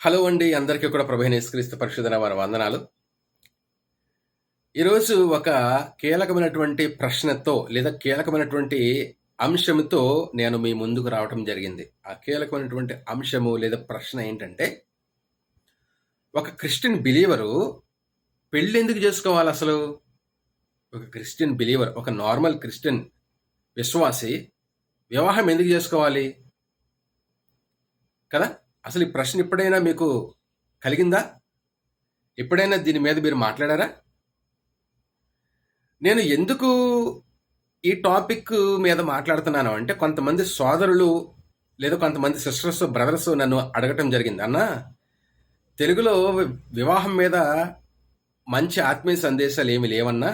Hello అండి అందరికీ కూడా ప్రభైనేశ్వరిస్తూ పరిశుధన వారి వందనాలు. ఈరోజు ఒక కీలకమైనటువంటి ప్రశ్నతో లేదా కీలకమైనటువంటి అంశంతో నేను మీ ముందుకు రావటం జరిగింది. ఆ కీలకమైనటువంటి అంశము లేదా ప్రశ్న ఏంటంటే ఒక క్రిస్టియన్ బిలీవరు పెళ్ళి ఎందుకు చేసుకోవాలి అసలు? ఒక క్రిస్టియన్ బిలీవర్ ఒక నార్మల్ క్రిస్టియన్ విశ్వాసి వివాహం ఎందుకు చేసుకోవాలి? కదా? అసలు ఈ ప్రశ్న ఎప్పుడైనా మీకు కలిగిందా? ఎప్పుడైనా దీని మీద మీరు మాట్లాడారా? నేను ఎందుకు ఈ టాపిక్ మీద మాట్లాడుతున్నాను అంటే కొంతమంది సోదరులు లేదా కొంతమంది సిస్టర్స్ బ్రదర్స్ నన్ను అడగటం జరిగింది. అన్న తెలుగులో వివాహం మీద మంచి ఆత్మీయ సందేశాలు ఏమి లేవన్నా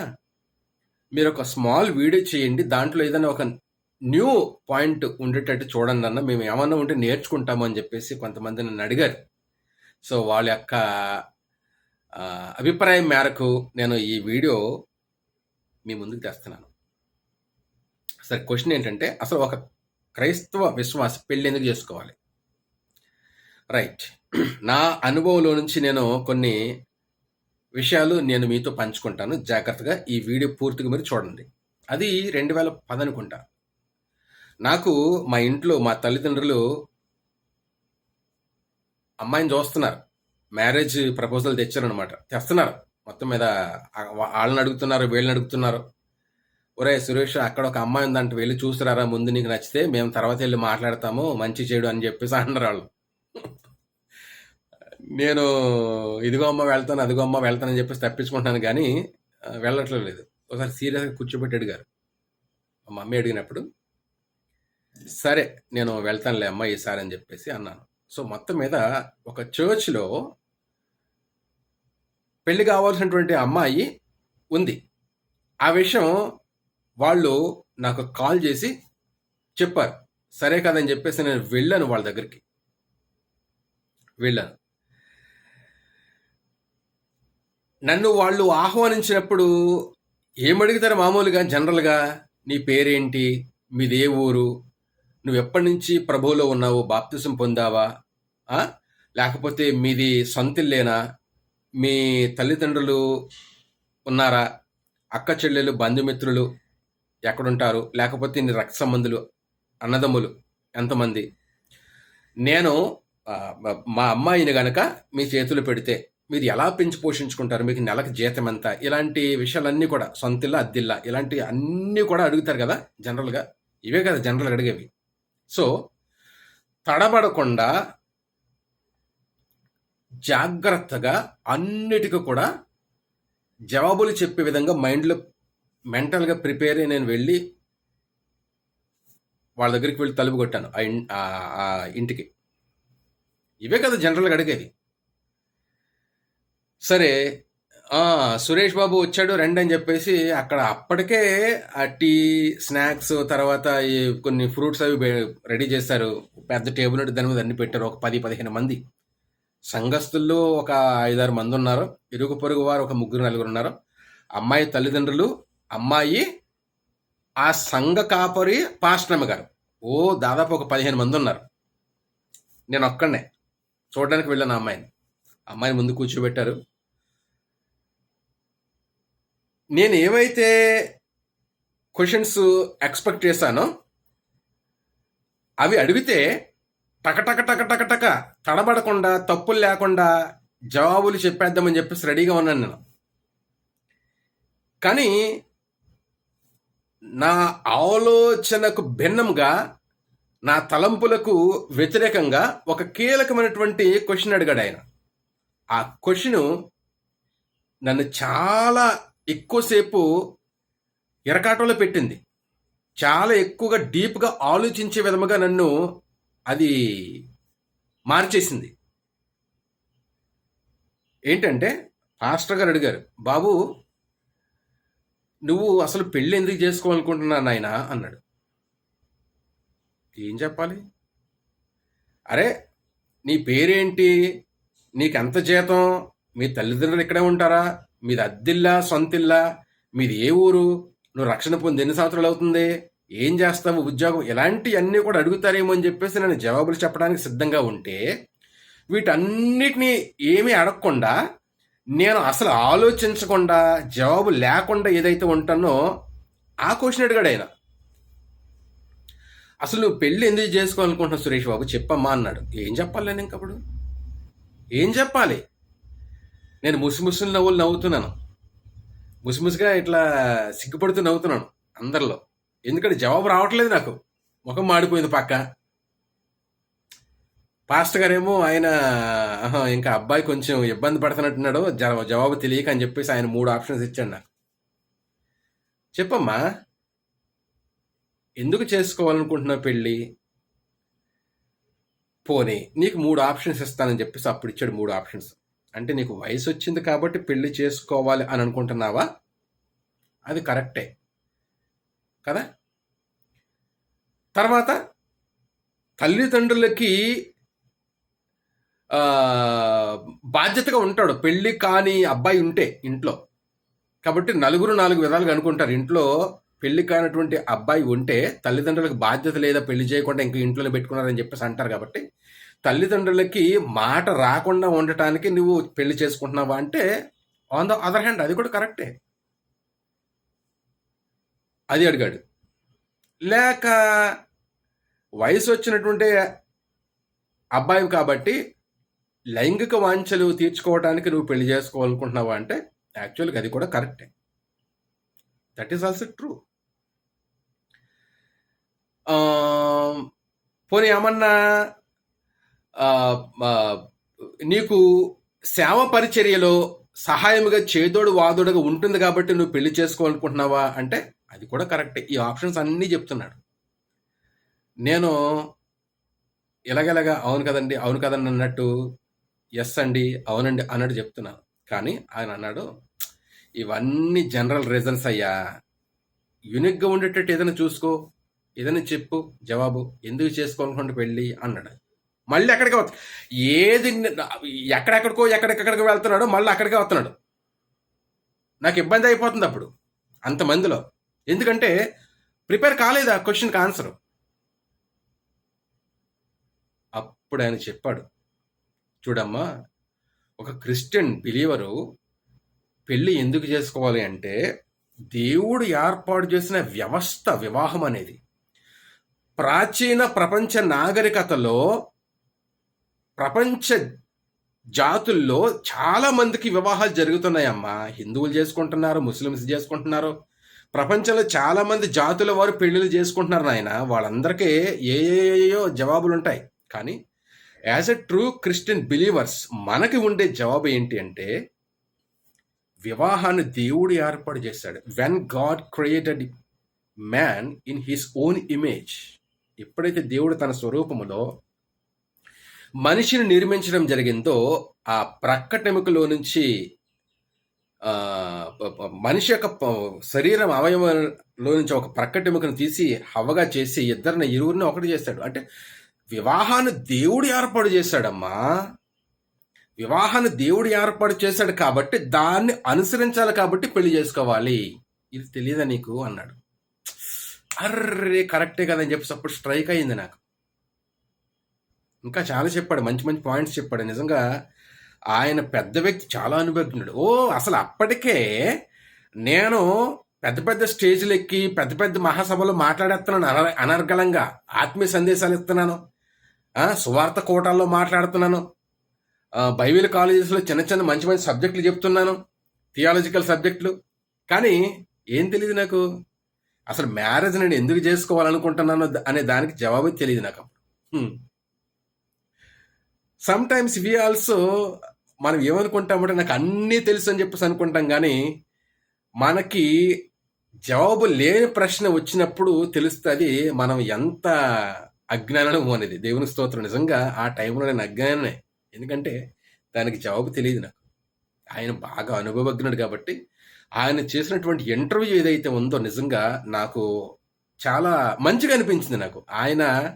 మీరు ఒక స్మాల్ వీడియో చేయండి దాంట్లో ఏదైనా ఒక న్యూ పాయింట్ ఉండేటట్టు చూడండి అన్న మేము ఏమన్నా ఉంటే నేర్చుకుంటాము అని చెప్పేసి కొంతమంది నన్ను అడిగారు. సో వాళ్ళ యొక్క అభిప్రాయం మేరకు నేను ఈ వీడియో మీ ముందుకు తెస్తున్నాను. సరే క్వశ్చన్ ఏంటంటే అసలు ఒక క్రైస్తవ విశ్వాస పెళ్ళి ఎందుకు చేసుకోవాలి? రైట్. నా అనుభవంలో నుంచి నేను కొన్ని విషయాలు నేను మీతో పంచుకుంటాను. జాగ్రత్తగా ఈ వీడియో పూర్తిగా మీరు చూడండి. అది రెండు వేల పదనుకుంటా. నాకు మా ఇంట్లో మా తల్లిదండ్రులు అమ్మాయిని చూస్తున్నారు. మ్యారేజ్ ప్రపోజల్ తెచ్చారనమాట తెస్తున్నారు. మొత్తం మీద వాళ్ళని అడుగుతున్నారు వీళ్ళని అడుగుతున్నారు. ఒరే సురేష్ అక్కడ ఒక అమ్మాయి ఉందంటే వెళ్ళి చూసిరారా ముందు నీకు నచ్చితే మేము తర్వాత వెళ్ళి మాట్లాడతాము మంచి చేయడు అని చెప్పేసి అన్నారు వాళ్ళు. నేను ఇదిగో అమ్మ వెళ్తాను అదిగో అమ్మ వెళ్తానని చెప్పేసి తప్పించుకుంటున్నాను కానీ వెళ్ళట్లేదు. ఒకసారి సీరియస్గా కూర్చోబెట్టి అడిగారు మా మమ్మీ అడిగినప్పుడు సరే నేను వెళ్తానులే అమ్మ ఈసారి అని చెప్పేసి అన్నాను. సో మొత్తం మీద ఒక చర్చ్లో పెళ్ళి కావాల్సినటువంటి అమ్మాయి ఉంది. ఆ విషయం వాళ్ళు నాకు కాల్ చేసి చెప్పారు. సరే కదని చెప్పేసి నేను వెళ్ళాను వాళ్ళ దగ్గరికి. వెళ్ళాను. నన్ను వాళ్ళు ఆహ్వానించినప్పుడు ఏమడుగుతారు మామూలుగా జనరల్గా? నీ పేరేంటి? మీది ఏ ఊరు? నువ్వు ఎప్పటి నుంచి ప్రభువులో ఉన్నావు బాప్తిసం పొందావా? లేకపోతే మీది సొంతిల్లేనా? మీ తల్లిదండ్రులు ఉన్నారా? అక్క చెల్లెలు బంధుమిత్రులు ఎక్కడుంటారు? లేకపోతే నీ రక్త సంబంధులు అన్నదమ్ములు ఎంతమంది? నేను మా అమ్మాయిని గనక మీ చేతులు పెడితే మీరు ఎలా పెంచి పోషించుకుంటారు? మీకు నెలకు జీతం ఎంత? ఇలాంటి విషయాలన్నీ కూడా సొంతిల్లా అద్దిల్లా ఇలాంటి అన్నీ కూడా అడుగుతారు కదా జనరల్గా. ఇవే కదా జనరల్గా అడిగేవి. సో తడబడకుండా జాగ్రత్తగా అన్నిటికీ కూడా జవాబులు చెప్పే విధంగా మైండ్లో మెంటల్గా ప్రిపేర్ అయి నేను వెళ్ళి వాళ్ళ దగ్గరికి వెళ్ళి తలుపు కొట్టాను ఆ ఆ- ఇంటికి. ఇవే కదా జనరల్గా అడిగేది. సరే సురేష్ బాబు వచ్చాడు రండి అని చెప్పేసి అక్కడ అప్పటికే ఆ టీ స్నాక్స్ తర్వాత ఈ కొన్ని ఫ్రూట్స్ అవి రెడీ చేశారు. పెద్ద టేబుల్ దాని మీద అన్ని పెట్టారు. ఒక పది పదిహేను మంది. సంఘస్థుల్లో ఒక ఐదారు మంది ఉన్నారు. ఇరుగు పొరుగు వారు ఒక ముగ్గురు నలుగురు ఉన్నారు. అమ్మాయి తల్లిదండ్రులు అమ్మాయి ఆ సంఘ కాపరి పాస్టమ్మ గారు. ఓ దాదాపు ఒక పదిహేను మంది ఉన్నారు. నేను ఒక్కడనే. చూడడానికి వెళ్ళాను అమ్మాయిని. అమ్మాయిని ముందు కూర్చోబెట్టారు. నేను ఏవైతే క్వశ్చన్స్ ఎక్స్పెక్ట్ చేశానో అవి అడిగితే టకటక టకటకటక టక టక టక తడబడకుండా తప్పులు లేకుండా జవాబులు చెప్పేద్దామని చెప్పేసి రెడీగా ఉన్నాను నేను. కానీ నా ఆలోచనకు భిన్నంగా నా తలంపులకు వ్యతిరేకంగా ఒక కీలకమైనటువంటి క్వశ్చన్ అడిగాడు ఆయన. ఆ క్వశ్చన్ నన్ను చాలా ఎక్కువసేపు ఎరకాటంలో పెట్టింది. చాలా ఎక్కువగా డీప్గా ఆలోచించే విధముగా నన్ను అది మార్చేసింది. ఏంటంటే పాస్టర్ గారు అడిగారు బాబు నువ్వు అసలు పెళ్ళి ఎందుకు చేసుకోవాలనుకుంటున్నా నాయన? అన్నాడు. ఏం చెప్పాలి? అరే నీ పేరేంటి? నీకు ఎంత జీతం? మీ తల్లిదండ్రులు ఇక్కడే ఉంటారా? మీది అద్దిల్లా సొంతిల్లా మీది ఏ ఊరు నువ్వు రక్షణ పొంది ఎన్ని సంవత్సరాలు అవుతుంది ఏం చేస్తావు ఉద్యోగం ఇలాంటివన్నీ కూడా అడుగుతారేమో అని చెప్పేసి నేను జవాబులు చెప్పడానికి సిద్ధంగా ఉంటే వీటన్నిటినీ ఏమీ అడగకుండా నేను అసలు ఆలోచించకుండా జవాబు లేకుండా ఏదైతే ఉంటానో ఆ క్వశ్చన్ అడిగాడు ఆయన. అసలు నువ్వు పెళ్ళి ఎందుకు చేసుకోవాలనుకుంటున్నావు సురేష్ బాబు? చెప్పమ్మా అన్నాడు. ఏం చెప్పాలి నేను ఇంకప్పుడు? ఏం చెప్పాలి? నేను ముసిముసులు నవ్వులు నవ్వుతున్నాను. ముసిముసిగా ఇట్లా సిగ్గుపడుతూ నవ్వుతున్నాను అందరిలో. ఎందుకంటే జవాబు రావట్లేదు నాకు. ముఖం మాడిపోయింది పక్క. పాస్టర్ గారేమో ఆయన ఇంకా అబ్బాయి కొంచెం ఇబ్బంది పడుతున్నట్టున్నాడు జవాబు తెలియక అని చెప్పేసి ఆయన మూడు ఆప్షన్స్ ఇచ్చాడు నాకు. చెప్పమ్మా ఎందుకు చేసుకోవాలనుకుంటున్నావు పెళ్ళి? పోనీ నీకు మూడు ఆప్షన్స్ ఇస్తానని చెప్పేసి అప్పుడు ఇచ్చాడు మూడు ఆప్షన్స్. అంటే నీకు వయసు వచ్చింది కాబట్టి పెళ్ళి చేసుకోవాలి అని అనుకుంటున్నావా? అది కరెక్టే. కదా? తర్వాత తల్లిదండ్రులకి బాధ్యతగా ఉంటాడు. పెళ్ళి కాని అబ్బాయి ఉంటే ఇంట్లో. కాబట్టి నలుగురు నాలుగు విధాలుగా అనుకుంటారు. ఇంట్లో పెళ్ళి కానటువంటి అబ్బాయి ఉంటే తల్లిదండ్రులకు బాధ్యత లేదా పెళ్ళి చేయకుండా ఇంక ఇంట్లోనే పెట్టుకున్నారని చెప్పేసి అంటారు కాబట్టి తల్లిదండ్రులకి మాట రాకుండా ఉండటానికి నువ్వు పెళ్ళి చేసుకుంటున్నావా అంటే ఆన్ ద అదర్ హ్యాండ్ అది కూడా కరెక్టే అది అడిగాడు. లేక వయసు వచ్చినటువంటి అబ్బాయి కాబట్టి లైంగిక వాంఛలు తీర్చుకోవడానికి నువ్వు పెళ్ళి చేసుకోవాలనుకుంటున్నావా అంటే యాక్చువల్గా అది కూడా కరెక్టే దట్ ఈస్ ఆల్సో ట్రూ పోనీ ఏమన్నా నీకు సేవ పరిచర్యలో సహాయముగా చేదోడు వాదోడుగా ఉంటుంది కాబట్టి నువ్వు పెళ్ళి చేసుకోవాలనుకుంటున్నావా అంటే అది కూడా కరెక్టే. ఈ ఆప్షన్స్ అన్నీ చెప్తున్నాడు. నేను ఇలాగెలాగా అవును కదండి అవును కదండి అన్నట్టు ఎస్ అండి అవునండి అన్నట్టు చెప్తున్నాను కానీ ఆయన అన్నాడు ఇవన్నీ జనరల్ రీజన్స్ అయ్యా. యూనిక్గా ఉండేటట్టు ఏదైనా చూసుకో ఏదైనా చెప్పు జవాబు ఎందుకు చేసుకోవాలనుకుంటే పెళ్ళి అన్నాడు. మళ్ళీ ఎక్కడికి వస్తా ఏది ఎక్కడెక్కడికో ఎక్కడెక్కడికో వెళ్తున్నాడో మళ్ళీ అక్కడికే వస్తున్నాడు. నాకు ఇబ్బంది అయిపోతుంది అప్పుడు అంతమందిలో. ఎందుకంటే ప్రిపేర్ కాలేదు? ఆ క్వశ్చన్కి ఆన్సర్. అప్పుడు ఆయన చెప్పాడు చూడమ్మా ఒక క్రిస్టియన్ బిలీవరు పెళ్ళి ఎందుకు చేసుకోవాలి అంటే దేవుడు ఏర్పాటు చేసిన వ్యవస్థ వివాహం అనేది. ప్రాచీన ప్రపంచ నాగరికతలో ప్రపంచ జాతుల్లో చాలా మందికి వివాహాలు జరుగుతున్నాయమ్మా. హిందువులు చేసుకుంటున్నారు ముస్లిమ్స్ చేసుకుంటున్నారు. ప్రపంచంలో చాలా మంది జాతుల వారు పెళ్ళిళ్ళు చేసుకుంటున్నారు నాయన. వాళ్ళందరికీ ఏ ఏయో జవాబులు ఉంటాయి. కానీ as a true Christian believers మనకి ఉండే జవాబు ఏంటి అంటే వివాహాన్ని దేవుడు ఏర్పాటు చేశాడు. When God created man in his own image ఎప్పుడైతే దేవుడు తన స్వరూపములో మనిషిని నిర్మించడం జరిగిందో ఆ ప్రక్కటెముకలో నుంచి మనిషి యొక్క శరీరం అవయవంలో నుంచి ఒక ప్రక్కటెముకను తీసి హవగా చేసి ఇద్దరిని ఇరువురిని ఒకటి చేస్తాడు. అంటే వివాహాన్ని దేవుడు ఏర్పాటు చేశాడమ్మా. వివాహాన్ని దేవుడు ఏర్పాటు చేశాడు కాబట్టి దాన్ని అనుసరించాలి కాబట్టి పెళ్ళి చేసుకోవాలి. ఇది తెలియదా నీకు? అన్నాడు. అర్రే కరెక్టే కదని చెప్పేసి అప్పుడు స్ట్రైక్ అయింది నాకు. ఇంకా చాలా చెప్పాడు మంచి మంచి పాయింట్స్ చెప్పాడు. నిజంగా ఆయన పెద్ద వ్యక్తి చాలా అనుభవజ్ఞుడు. ఓ అసలు అప్పటికే నేను పెద్ద పెద్ద స్టేజ్లు ఎక్కి పెద్ద పెద్ద మహాసభలో మాట్లాడేస్తున్నాను అన- అనర్గళంగా. ఆత్మీయ సందేశాలు ఇస్తున్నాను. సువార్త కోటాల్లో మాట్లాడుతున్నాను. బైబిల్ కాలేజెస్లో చిన్న చిన్న మంచి మంచి సబ్జెక్టులు చెప్తున్నాను. థియాలజికల్ సబ్జెక్టులు. కానీ ఏం తెలియదు నాకు. అసలు మ్యారేజ్ నేను ఎందుకు చేసుకోవాలనుకుంటున్నాను అనే దానికి జవాబు తెలియదు నాకు సమ్ టైమ్స్ వి ఆల్సో మనం ఏమనుకుంటామంటే నాకు అన్నీ తెలుసు అని చెప్పేసి అనుకుంటాం కానీ మనకి జవాబు లేని ప్రశ్న వచ్చినప్పుడు తెలుస్తుంది మనం ఎంత అజ్ఞానం అనేది. దేవుని స్తోత్రం నిజంగా ఆ టైంలో నేను అజ్ఞానమే ఎందుకంటే దానికి జవాబు తెలియదు నాకు. ఆయన బాగా అనుభవజ్ఞుడు కాబట్టి ఆయన చేసినటువంటి ఇంటర్వ్యూ ఏదైతే ఉందో నిజంగా నాకు చాలా మంచిగా అనిపించింది నాకు. ఆయన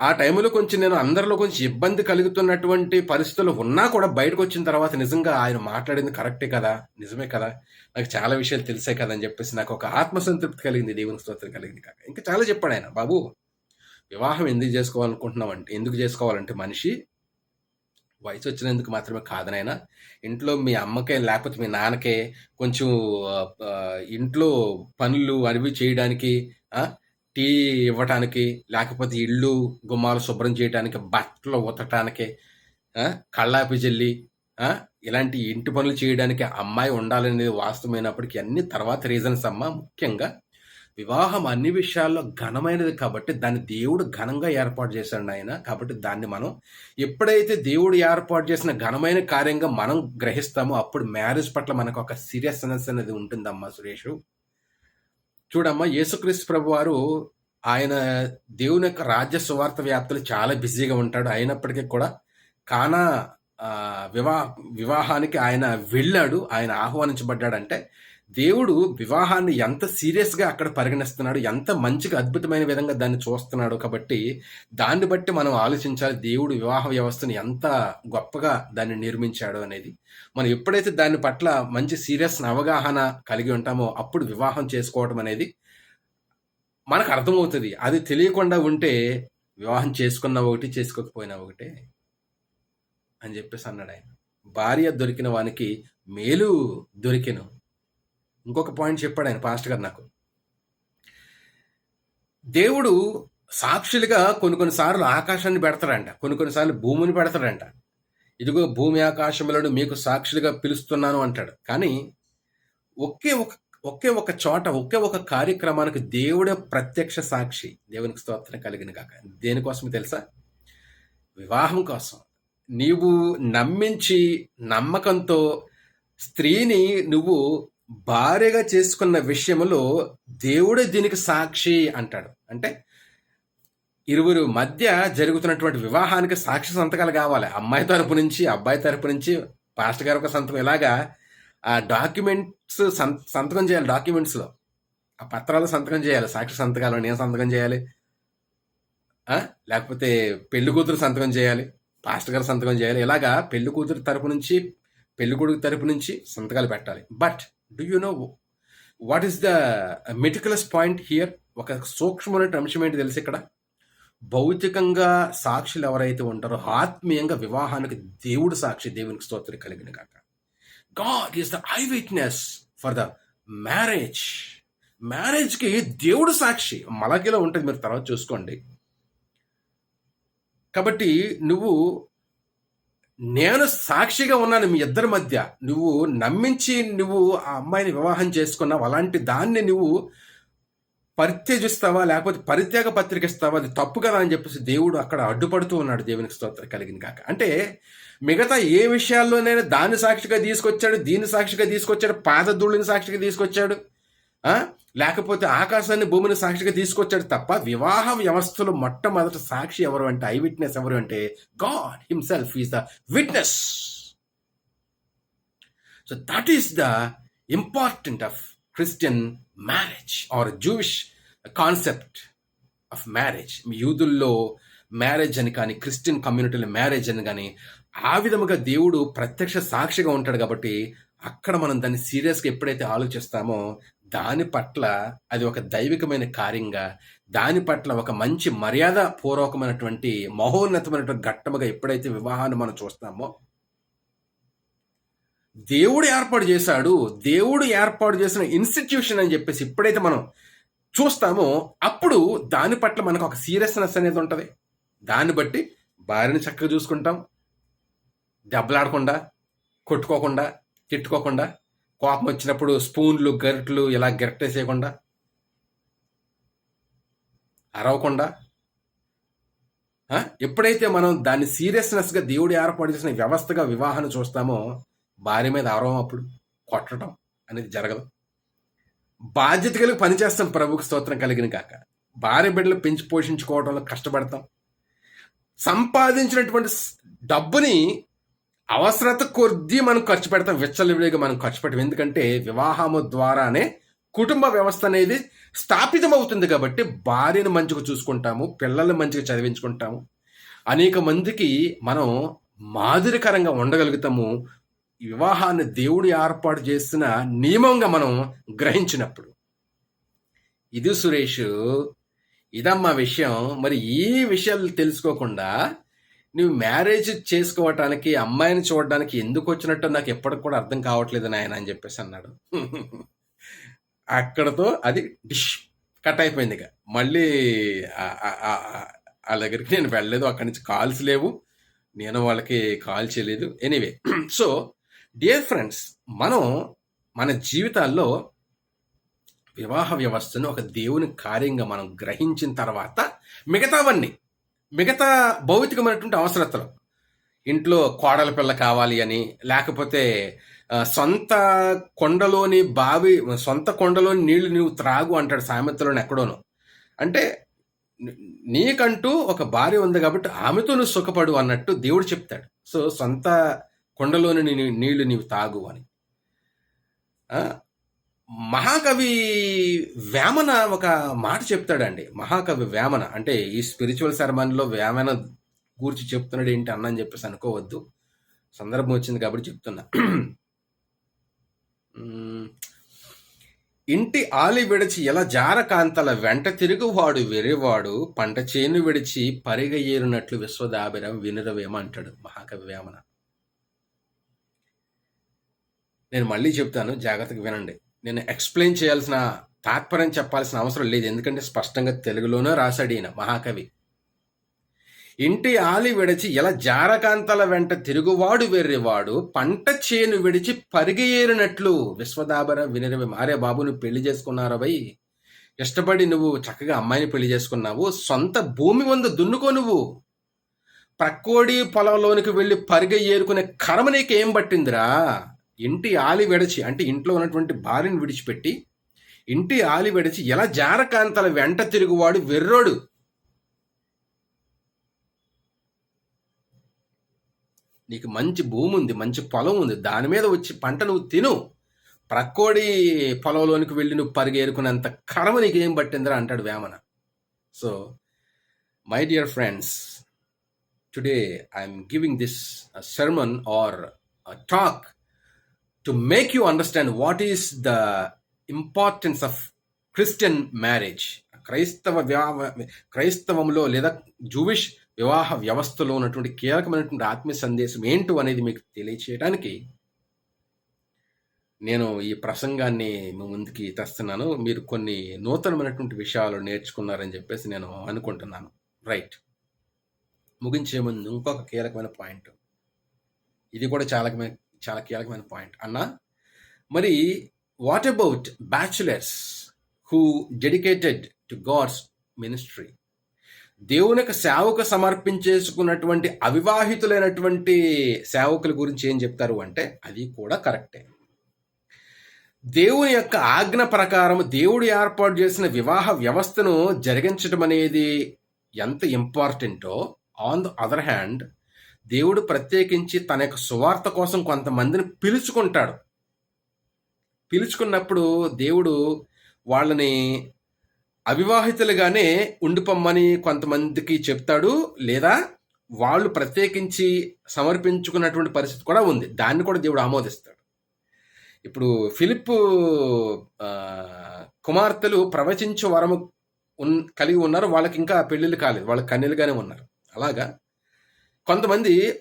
ఆ టైంలో కొంచెం నేను అందరిలో కొంచెం ఇబ్బంది కలుగుతున్నటువంటి పరిస్థితులు ఉన్నా కూడా బయటకు వచ్చిన తర్వాత నిజంగా ఆయన మాట్లాడింది కరెక్టే కదా? నిజమే కదా? నాకు చాలా విషయాలు తెలిసే కదా అని చెప్పేసి నాకు ఒక ఆత్మసంతృప్తి కలిగింది దేవుని స్తోత్రం కలిగింది కాక. ఇంకా చాలా చెప్పాడు ఆయన బాబు వివాహం ఎందుకు చేసుకోవాలనుకుంటున్నావు అంటే ఎందుకు చేసుకోవాలంటే మనిషి వయసు వచ్చినందుకు మాత్రమే కాదు ఇంట్లో మీ అమ్మకే లేకపోతే మీ నాన్నకే కొంచెం ఇంట్లో పనులు అవి చేయడానికి టీ ఇవ్వటానికి లేకపోతే ఇళ్ళు గుమ్మాలు శుభ్రం చేయడానికి బట్టలు ఉతటానికి కళ్ళాపి జల్లి ఇలాంటి ఇంటి పనులు చేయడానికి అమ్మాయి ఉండాలనేది వాస్తవమైనప్పటికీ అన్ని తర్వాత రీజన్స్ అమ్మ ముఖ్యంగా వివాహం అన్ని విషయాల్లో ఘనమైనది కాబట్టి దాన్ని దేవుడు ఘనంగా ఏర్పాటు చేశాడు ఆయన కాబట్టి దాన్ని మనం ఎప్పుడైతే దేవుడు ఏర్పాటు చేసిన ఘనమైన కార్యంగా మనం గ్రహిస్తామో అప్పుడు మ్యారేజ్ పట్ల మనకు ఒక సీరియస్నెస్ అనేది ఉంటుందమ్మా సురేషు. చూడమ్మా యేసుక్రీస్తు ప్రభు వారు ఆయన దేవుని యొక్క రాజ్య సువార్త వ్యాప్తులు చాలా బిజీగా ఉంటాడు. అయినప్పటికీ కూడా కానా వివాహ వివాహానికి ఆయన వెళ్ళాడు. ఆయన ఆహ్వానించబడ్డాడంటే దేవుడు వివాహాన్ని ఎంత సీరియస్గా అక్కడ పరిగణిస్తున్నాడు ఎంత మంచిగా అద్భుతమైన విధంగా దాన్ని చూస్తున్నాడు కాబట్టి దాన్ని బట్టి మనం ఆలోచించాలి దేవుడు వివాహ వ్యవస్థను ఎంత గొప్పగా దాన్ని నిర్మించాడు అనేది. మనం ఎప్పుడైతే దాని పట్ల మంచి సీరియస్ అవగాహన కలిగి ఉంటామో అప్పుడు వివాహం చేసుకోవడం అనేది మనకు అర్థమవుతుంది. అది తెలియకుండా ఉంటే వివాహం చేసుకున్న ఒకటి చేసుకోకపోయినా ఒకటే అని చెప్పేసి అన్నాడు ఆయన. భార్య దొరికిన వానికి మేలు దొరికెను. ఇంకొక పాయింట్ చెప్పాడు ఆయన పాస్ట్ గారు నాకు. దేవుడు సాక్షులుగా కొన్ని కొన్నిసార్లు ఆకాశాన్ని పెడతాడంట కొన్ని కొన్నిసార్లు భూమిని పెడతాడంట. ఇదిగో భూమి ఆకాశములను మీకు సాక్షులుగా పిలుస్తున్నాను అంటాడు. కానీ ఒకే ఒక ఒకే ఒక చోట ఒకే ఒక కార్యక్రమానికి దేవుడే ప్రత్యక్ష సాక్షి దేవునికి స్తోత్రం కలిగిన కాక దేనికోసం తెలుసా? వివాహం కోసం. నీవు నమ్మించి నమ్మకంతో స్త్రీని నువ్వు భార్యగా చేసుకున్న విషయంలో దేవుడే దీనికి సాక్షి అంటాడు. అంటే ఇరువురు మధ్య జరుగుతున్నటువంటి వివాహానికి సాక్షి సంతకాలు కావాలి. అమ్మాయి తరపు నుంచి అబ్బాయి తరపు నుంచి పాస్టర్ గారు ఒక సంతకం ఇలాగా ఆ డాక్యుమెంట్స్ సంతకం చేయాలి డాక్యుమెంట్స్లో ఆ పత్రాలు సంతకం చేయాలి. సాక్షి సంతకాలు నేను సంతకం చేయాలి. లేకపోతే పెళ్ళి కూతురు సంతకం చేయాలి. పాస్టర్ గారు సంతకం చేయాలి. ఇలాగా పెళ్ళి కూతురు తరపు నుంచి పెళ్ళి కొడుకు తరపు నుంచి సంతకాలు పెట్టాలి. But do you know what is the meticulous point here ఒక సూక్ష్మమైన అంశం ఏంటి తెలుసు ఇక్కడ? భౌతికంగా సాక్షులు ఎవరైతే ఉంటారో ఆత్మీయంగా వివాహానికి దేవుడు సాక్షి దేవునికి స్తోత్రం కలిగిన కాక God is the eye witness for the marriage మ్యారేజ్కి దేవుడు సాక్షి. మలకిలో ఉంటుంది మీరు తర్వాత చూసుకోండి. కాబట్టి నువ్వు నేను సాక్షిగా ఉన్నాను మీ ఇద్దరి మధ్య. నువ్వు నమ్మించి నువ్వు ఆ అమ్మాయిని వివాహం చేసుకున్నావు. అలాంటి దాన్ని నువ్వు పరిత్యజిస్తావా? లేకపోతే పరిత్యాగ పత్రిక ఇస్తావా? అది తప్పు కదా అని చెప్పేసి దేవుడు అక్కడ అడ్డుపడుతూ ఉన్నాడు దేవునికి స్తోత్రం కలిగింది కాక అంటే మిగతా ఏ విషయాల్లోనైనా దాన్ని సాక్షిగా తీసుకొచ్చాడు దీన్ని సాక్షిగా తీసుకొచ్చాడు పాదధూళిని సాక్షిగా తీసుకొచ్చాడు. లేకపోతే ఆకాశాన్ని భూమిని సాక్షిగా తీసుకొచ్చాడు తప్ప వివాహ వ్యవస్థలో మొట్టమొదటి సాక్షి ఎవరు అంటే? ఐ విట్నెస్ ఎవరు అంటే? God himself is the witness. So that is the important of Christian marriage or Jewish concept of marriage యూదుల్లో marriage అని కానీ క్రిస్టియన్ కమ్యూనిటీలో మ్యారేజ్ అని కానీ ఆ విధముగా దేవుడు ప్రత్యక్ష సాక్షిగా ఉంటాడు కాబట్టి అక్కడ మనం దాన్ని సీరియస్గా ఎప్పుడైతే ఆలోచిస్తామో దాని పట్ల అది ఒక దైవికమైన కార్యంగా దాని పట్ల ఒక మంచి మర్యాద పూర్వకమైనటువంటి మహోన్నతమైనటువంటి ఘట్టముగా ఎప్పుడైతే వివాహాన్ని మనం చూస్తామో దేవుడు ఏర్పాటు చేశాడు దేవుడు ఏర్పాటు చేసిన ఇన్స్టిట్యూషన్ అని చెప్పేసి ఎప్పుడైతే మనం చూస్తామో అప్పుడు దాని పట్ల మనకు ఒక సీరియస్నెస్ అనేది ఉంటుంది. దాన్ని బట్టి భార్యని చక్కగా చూసుకుంటాం. దెబ్బలాడకుండా కొట్టుకోకుండా తిట్టుకోకుండా కోపం వచ్చినప్పుడు స్పూన్లు గరిట్లు ఇలా గరిటేసేయకుండా అరవకుండా ఎప్పుడైతే మనం దాన్ని సీరియస్నెస్గా దేవుడు ఏర్పాటు చేసిన వ్యవస్థగా వివాహాన్ని చూస్తామో భార్య మీద అరవం అప్పుడు కొట్టడం అనేది జరగదు. బాధ్యత కలిగి పనిచేస్తాం ప్రభుకి స్తోత్రం కలిగిన కాక భార్య బిడ్డలు పెంచి పోషించుకోవడంలో కష్టపడతాం. సంపాదించినటువంటి డబ్బుని అవసరత కొద్దీ మనం ఖర్చు పెడతాం విచ్చలవిడిగా మనం ఖర్చు పెట్టాం. ఎందుకంటే వివాహము ద్వారానే కుటుంబ వ్యవస్థ అనేది స్థాపితం అవుతుంది కాబట్టి భార్యను మంచిగా చూసుకుంటాము పిల్లల్ని మంచిగా చదివించుకుంటాము. అనేక మందికి మనం మాదిరికరంగా ఉండగలుగుతాము. వివాహాన్ని దేవుడు ఏర్పాటు చేసిన నియమంగా మనం గ్రహించినప్పుడు. ఇది సురేష్ ఇదమ్మా విషయం. మరి ఈ విషయాలు తెలుసుకోకుండా నువ్వు మ్యారేజ్ చేసుకోవటానికి అమ్మాయిని చూడడానికి ఎందుకు వచ్చినట్టు నాకు ఎప్పటికి కూడా అర్థం కావట్లేదు నాయన అని చెప్పేసి అన్నాడు. అక్కడతో అది డిష్ కట్ అయిపోయింది ఇక. మళ్ళీ ఆ- వాళ్ళ దగ్గరికి నేను వెళ్ళలేదు. అక్కడి నుంచి కాల్స్ లేవు. నేను వాళ్ళకి కాల్ చేయలేదు. ఎనీవే. సో డియర్ ఫ్రెండ్స్ మనం మన జీవితాల్లో వివాహ వ్యవస్థను ఒక దేవుని కార్యంగా మనం గ్రహించిన తర్వాత మిగతావన్నీ మిగతా భౌతికమైనటువంటి అవసరతలు. ఇంట్లో కోడల పిల్ల కావాలి అని లేకపోతే సొంత కొండలోని బావి సొంత కొండలోని నీళ్ళు నువ్వు త్రాగు అంటాడు సామెతలోని ఎక్కడోనో. అంటే నీకంటూ ఒక భార్య ఉంది కాబట్టి ఆమెతో నువ్వు సుఖపడు అన్నట్టు దేవుడు చెప్తాడు. సో సొంత కొండలోని నీళ్ళు నీవు తాగు అని. మహాకవి వేమన ఒక మాట చెప్తాడండి. మహాకవి వేమన అంటే ఈ స్పిరిచువల్ సెరమనీలో వేమన గూర్చి చెప్తున్నాడు ఏంటి అన్నని చెప్పేసి అనుకోవద్దు. సందర్భం వచ్చింది కాబట్టి చెప్తున్నా. ఇంటి ఆలి విడిచి ఎలా జారకాంతల వెంట తిరుగువాడు వెరివాడు పంట చేను విడిచి పరిగ ఏరునట్లు విశ్వదాభిరం వినురవేమ అంటాడు మహాకవి వేమన నేను మళ్ళీ చెప్తాను జాగ్రత్తగా వినండి. నేను ఎక్స్ప్లెయిన్ చేయాల్సిన తాత్పర్యం చెప్పాల్సిన అవసరం లేదు. ఎందుకంటే స్పష్టంగా తెలుగులోనే రాశాడు ఈయన మహాకవి. ఇంటి ఆలి విడిచి ఎలా జారకాంతల వెంట తిరుగువాడు వెర్రివాడు పంట చేను విడిచి పరిగేరినట్లు విశ్వదాభర వినిరవి మారే బాబును పెళ్ళి చేసుకున్నారా ఇష్టపడి నువ్వు చక్కగా అమ్మాయిని పెళ్ళి చేసుకున్నావు సొంత భూమి వంద దున్నుకో నువ్వు. ప్రక్కోడి పొలంలోనికి వెళ్ళి పరిగ ఏరుకునే కర్మ నీకేం పట్టిందిరా? ఇంటి ఆలి విడచి అంటే ఇంట్లో ఉన్నటువంటి భార్యను విడిచిపెట్టి ఇంటి ఆలి విడిచి ఎలా జారకాంతల వెంట తిరుగువాడు వెర్రోడు. నీకు మంచి భూమి ఉంది మంచి పొలం ఉంది దాని మీద వచ్చి పంట నువ్వు తిను. ప్రక్కోడి పొలంలోనికి వెళ్ళి నువ్వు పరిగేరుకునేంత కర్మ నీకేం పట్టిందిరా అంటాడు Vemana. So my dear friends today I'm giving this sermon or talk to make you understand what is the importance of Christian marriage క్రైస్తవ వివాహ క్రైస్తవంలో లేదా జూవిష్ వివాహ వ్యవస్థలో ఉన్నటువంటి కీలకమైనటువంటి ఆత్మీయ సందేశం ఏంటో అనేది మీకు తెలియచేయడానికి నేను ఈ ప్రసంగాన్ని మీ ముందుకి తెస్తున్నాను. మీరు కొన్ని నూతనమైనటువంటి విషయాలు నేర్చుకున్నారని చెప్పేసి నేను అనుకుంటున్నాను. రైట్. ముగించే ముందు ఇంకొక కీలకమైన పాయింట్. ఇది కూడా చాలా చాలా కీలకమైన పాయింట్. అన్న మరి what about bachelors who dedicated to God's ministry దేవునికి సేవకు సమర్పించేసుకున్నటువంటి అవివాహితులైనటువంటి సేవకుల గురించి ఏం చెప్తారు అంటే అది కూడా కరెక్టే. దేవుని యొక్క ఆజ్ఞ ప్రకారం దేవుడు ఏర్పాటు చేసిన వివాహ వ్యవస్థను జరిగించడం అనేది ఎంత ఇంపార్టెంటో ఆన్ ద అదర్ హ్యాండ్ దేవుడు ప్రత్యేకించి తన యొక్క సువార్త కోసం కొంతమందిని పిలుచుకుంటాడు. పిలుచుకున్నప్పుడు దేవుడు వాళ్ళని అవివాహితులుగానే ఉండిపోమ్మని కొంతమందికి చెప్తాడు. లేదా వాళ్ళు ప్రత్యేకించి సమర్పించుకున్నటువంటి పరిస్థితి కూడా ఉంది. దాన్ని కూడా దేవుడు ఆమోదిస్తాడు. ఇప్పుడు ఫిలిప్ కుమార్తెలు ప్రవచించు వరము ఉన్ కలిగి ఉన్నారు. వాళ్ళకి ఇంకా పెళ్ళిళ్ళు కాలేదు. వాళ్ళకి కన్నెలుగానే ఉన్నారు. అలాగా? కొంతమంది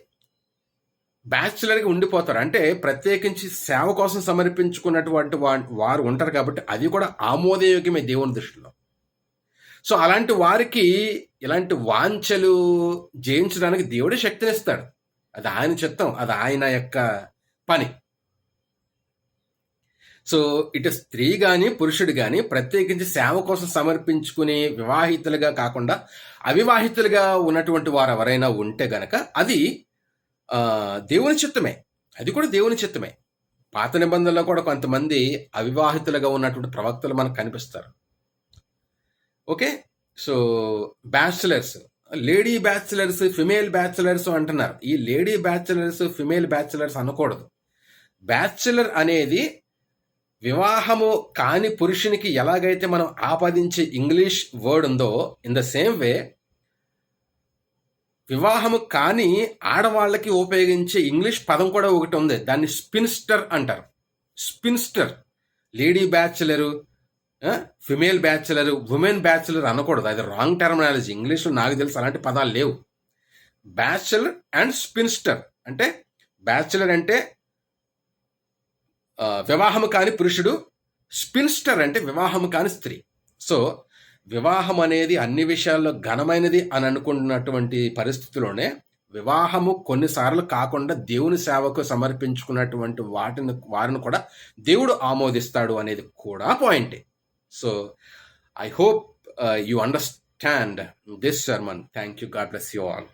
బ్యాచులర్గా ఉండిపోతారు. అంటే ప్రత్యేకించి సేవ కోసం సమర్పించుకున్నటువంటి వా- వారు ఉంటారు కాబట్టి అది కూడా ఆమోదయోగ్యమే దేవుని దృష్టిలో. సో అలాంటి వారికి ఇలాంటి వాంఛలు జయించడానికి దేవుడే శక్తినిస్తాడు. అది ఆయన చిత్తం. అది ఆయన యొక్క పని. సో ఇటు స్త్రీ కానీ పురుషుడు కానీ ప్రత్యేకించి సేవ కోసం సమర్పించుకునే వివాహితులుగా కాకుండా అవివాహితులుగా ఉన్నటువంటి వారు ఎవరైనా ఉంటే గనక అది దేవుని చిత్తమే. అది కూడా దేవుని చిత్తమే. పాత నిబంధనలో కూడా కొంతమంది అవివాహితులుగా ఉన్నటువంటి ప్రవక్తలు మనకు కనిపిస్తారు. Okay? So bachelors lady bachelors female bachelors అంటున్నారు. ఈ లేడీ బ్యాచులర్స్ ఫిమేల్ బ్యాచులర్స్ అనకూడదు. బ్యాచులర్ అనేది వివాహము కాని పురుషునికి ఎలాగైతే మనం ఆపాదించే ఇంగ్లీష్ వర్డ్ ఉందో ఇన్ ద సేమ్ వే వివాహము కాని ఆడవాళ్ళకి ఉపయోగించే ఇంగ్లీష్ పదం కూడా ఒకటి ఉంది. దాన్ని స్పిన్స్టర్ అంటారు. Spinster lady bachelor female bachelor women bachelor అనకూడదు. అది రాంగ్ టెర్మినాలజీ ఇంగ్లీష్లో నాకు తెలుసు అలాంటి పదాలు లేవు. బ్యాచులర్ అండ్ స్పిన్స్టర్ అంటే బ్యాచులర్ అంటే వివాహము కాని పురుషుడు స్పిన్స్టర్ అంటే వివాహము కాని స్త్రీ. సో వివాహం అనేది అన్ని విషయాల్లో ఘనమైనది అని అనుకున్నటువంటి పరిస్థితిలోనే వివాహము కొన్నిసార్లు కాకుండా దేవుని సేవకు సమర్పించుకున్నటువంటి వాటిని వారిని కూడా దేవుడు ఆమోదిస్తాడు అనేది కూడా పాయింటే. So I hope you understand this sermon thank you God bless you all.